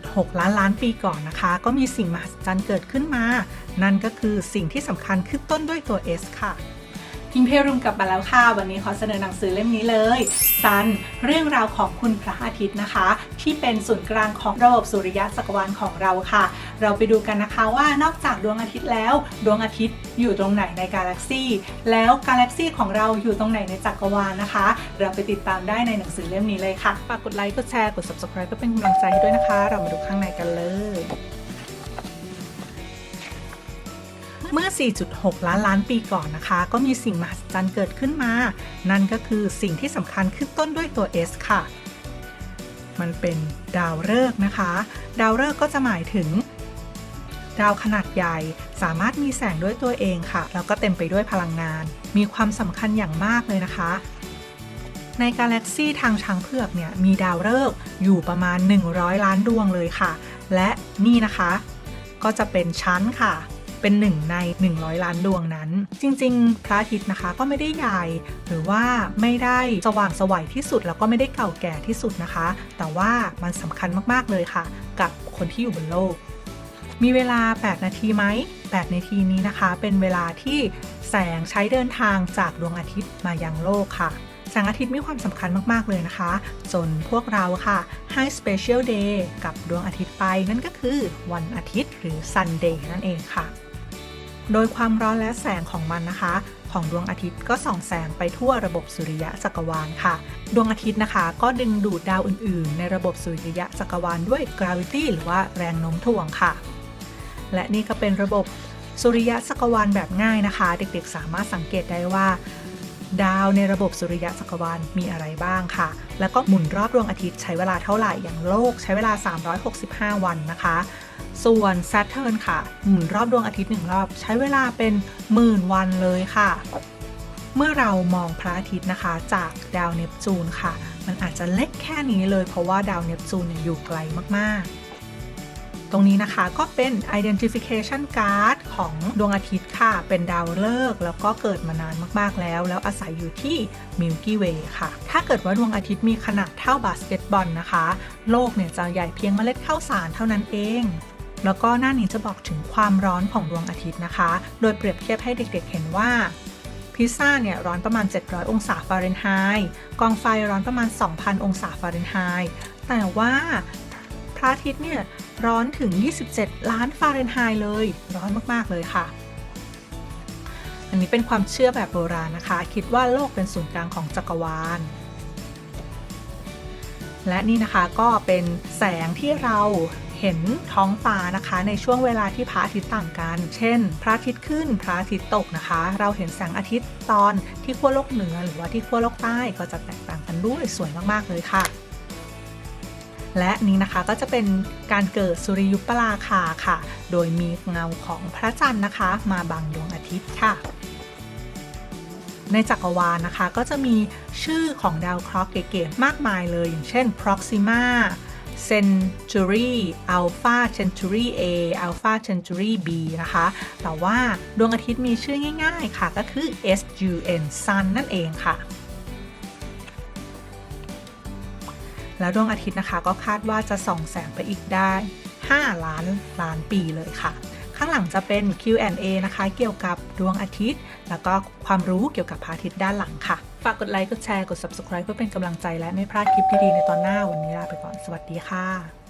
4.6 ล้านล้านปีก่อนนะคะ ก็มีสิ่งมหัศจรรย์เกิดขึ้นมา นั่นก็คือสิ่งที่สำคัญขึ้นต้นด้วยตัว S ค่ะพิงเพรุมกลับมาแล้วค่ะ วันนี้ขอเสนอหนังสือเล่มนี้เลยซันเรื่องราวของคุณพระอาทิตย์นะคะ ที่เป็นศูนย์กลางของระบบสุริยะจักรวาลของเราค่ะ เราไปดูกันนะคะว่านอกจากดวงอาทิตย์แล้ว ดวงอาทิตย์อยู่ตรงไหนในกาแล็กซี่แล้วกาแล็กซี่ของเราอยู่ตรงไหนในจักรวาลนะคะ เราไปติดตามได้ในหนังสือเล่มนี้เลยค่ะฝากกดไลค์กดแชร์กด subscribe เพื่อเป็นกำลังใจให้ด้วยนะคะ เรามาดูข้างในกันเลยเมื่อ 4.6 ล้านล้านปีก่อนนะคะ ก็มีสิ่งมหัศจรรย์เกิดขึ้นมา นั่นก็คือสิ่งที่สำคัญขึ้นต้นด้วยตัว S ค่ะ มันเป็นดาวฤกษ์นะคะ ดาวฤกษ์ก็จะหมายถึง ดาวขนาดใหญ่สามารถมีแสงด้วยตัวเองค่ะ แล้วก็เต็มไปด้วยพลังงาน มีความสำคัญอย่างมากเลยนะคะ ในกาแล็กซีทางช้างเผือกเนี่ยมีดาวฤกษ์อยู่ประมาณ 100 ล้านดวงเลยค่ะ และนี่นะคะ ก็จะเป็นชั้นค่ะ เป็นหนึ่งใน 100 ล้านดวงนั้น จริง ๆ พระอาทิตย์นะคะก็ไม่ได้ใหญ่ หรือว่าไม่ได้สว่างสวัยที่สุด แล้วก็ไม่ได้เก่าแก่ที่สุดนะคะ แต่ว่ามันสำคัญมากๆเลยค่ะ กับคนที่อยู่บนโลก มีเวลา 8 นาทีไหม 8 นาทีนี้นะคะ เป็นเวลาที่แสงใช้เดินทางจากดวงอาทิตย์มายังโลกค่ะแสงอาทิตย์มีความสำคัญมาก ๆ เลยนะคะ จนพวกเราค่ะ ให้ Special Day กับดวงอาทิตย์ไป นั่นก็คือวันอาทิตย์หรือ Sunday นั่นเองค่ะ โดยความร้อนและแสงของมันนะคะ ของดวงอาทิตย์ก็ส่องแสงไปทั่วระบบสุริยะจักรวาลค่ะ ดวงอาทิตย์นะคะ ก็ดึงดูดดาวอื่นๆ ในระบบสุริยะจักรวาลด้วยกราวิตี้หรือว่าแรงโน้มถ่วงค่ะ และนี่ก็เป็นระบบสุริยะจักรวาลแบบง่ายนะคะ เด็กๆ สามารถสังเกตได้ว่า ดาวในระบบสุริยะจักรวาลมีอะไรบ้างค่ะ แล้วก็หมุนรอบดวงอาทิตย์ใช้เวลาเท่าไหร่อย่างโลกใช้เวลา 365 วันนะคะส่วน Saturn ค่ะ หมุนรอบดวงอาทิตย์หนึ่งรอบ ใช้เวลาเป็นหมื่นวันเลยค่ะ เมื่อเรามองพระอาทิตย์นะคะ จากดาวเนปจูนค่ะ มันอาจจะเล็กแค่นี้เลยเพราะว่าดาวเนปจูนอยู่ไกลมากๆ ตรงนี้นะคะก็เป็น identification card ของดวงอาทิตย์ค่ะ เป็นดาวฤกษ์แล้วก็เกิดมานานมาก ๆ แล้ว แล้วอาศัยอยู่ที่ Milky Way ค่ะ ถ้าเกิดว่าดวงอาทิตย์มีขนาดเท่าบาสเกตบอลนะคะ โลกเนี่ยจะใหญ่เพียงเมล็ดข้าวสารเท่านั้นเองแล้วก็หน้านี้จะบอกถึงความร้อนของดวงอาทิตย์นะคะ โดยเปรียบเทียบให้เด็กๆเห็นว่า พิซซ่าเนี่ยร้อนประมาณ 700 องศาฟาเรนไฮต์ กองไฟร้อนประมาณ 2,000 องศาฟาเรนไฮต์ แต่ว่า ระอาทิตย์เนี่ยร้อนถึง 27 ล้านฟาเรนไฮต์เลย ร้อนมากๆเลยค่ะ อันนี้เป็นความเชื่อแบบโบราณนะคะ คิดว่าโลกเป็นศูนย์กลางของจักรวาล และนี่นะคะก็เป็นแสงที่เราเห็นท้องฟ้านะคะในช่วงเวลาที่พระอาทิตย์ต่างกัน เช่น พระอาทิตย์ขึ้น พระอาทิตย์ตกนะคะ เราเห็นแสงอาทิตย์ตอนที่ขั้วโลกเหนือ หรือว่าที่ขั้วโลกใต้ก็จะแตกต่างกันด้วยสวยมากๆเลยค่ะ และนี้นะคะก็จะเป็นการเกิดสุริยุปราคาค่ะ โดยมีเงาของพระจันทร์นะคะ มาบังดวงอาทิตย์ค่ะ ในจักรวาลนะคะ ก็จะมีชื่อของดาวเคราะห์เก๋ๆมากมายเลย อย่างเช่น Proxima Centauri Alpha Centauri A Alpha Centauri B นะคะ แต่ว่าดวงอาทิตย์มีชื่อง่าย ๆ ค่ะ ก็คือ SUN Sun นั่นเองค่ะ แล้วดวงอาทิตย์นะคะก็คาดว่าจะส่องแสงไปอีกได้ 5 ล้านล้านปีเลยค่ะ ข้างหลังจะเป็น Q&A นะคะ เกี่ยวกับดวงอาทิตย์ แล้วก็ความรู้เกี่ยวกับพระอาทิตย์ด้านหลังค่ะ ฝากกดไลค์ กดแชร์ กด subscribe เพื่อเป็นกำลังใจและไม่พลาดคลิปดีๆในตอนหน้าวันนี้ลาไปก่อน สวัสดีค่ะ